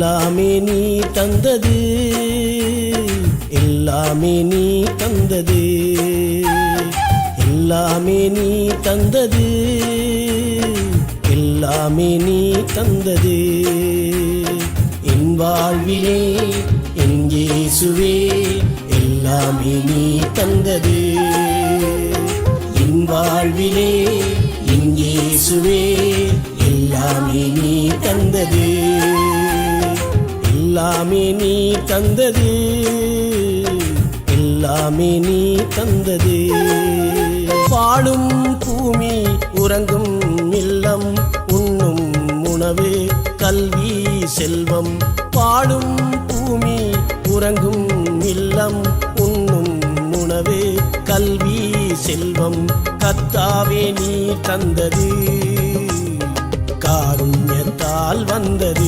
எல்லாமே நீ தந்தது. எல்லாமே நீ தந்தது. எல்லாமே நீ தந்தது. எல்லாமே நீ தந்தது. என் வாழ்விலே என் இயேசுவே எல்லாமே நீ தந்தது. என் வாழ்விலே என் இயேசுவே எல்லாமே நீ தந்தது. எல்லாமே நீ தந்தது. எல்லாமே நீ தந்தது. வாழும் பூமி உறங்கும் இல்லம் உண்ணும் உணவு கல்வி செல்வம். வாழும் பூமி உறங்கும் இல்லம் உண்ணும் உணவு கல்வி செல்வம். கத்தாவே நீ தந்தது. காருண்யத்தால் வந்தது.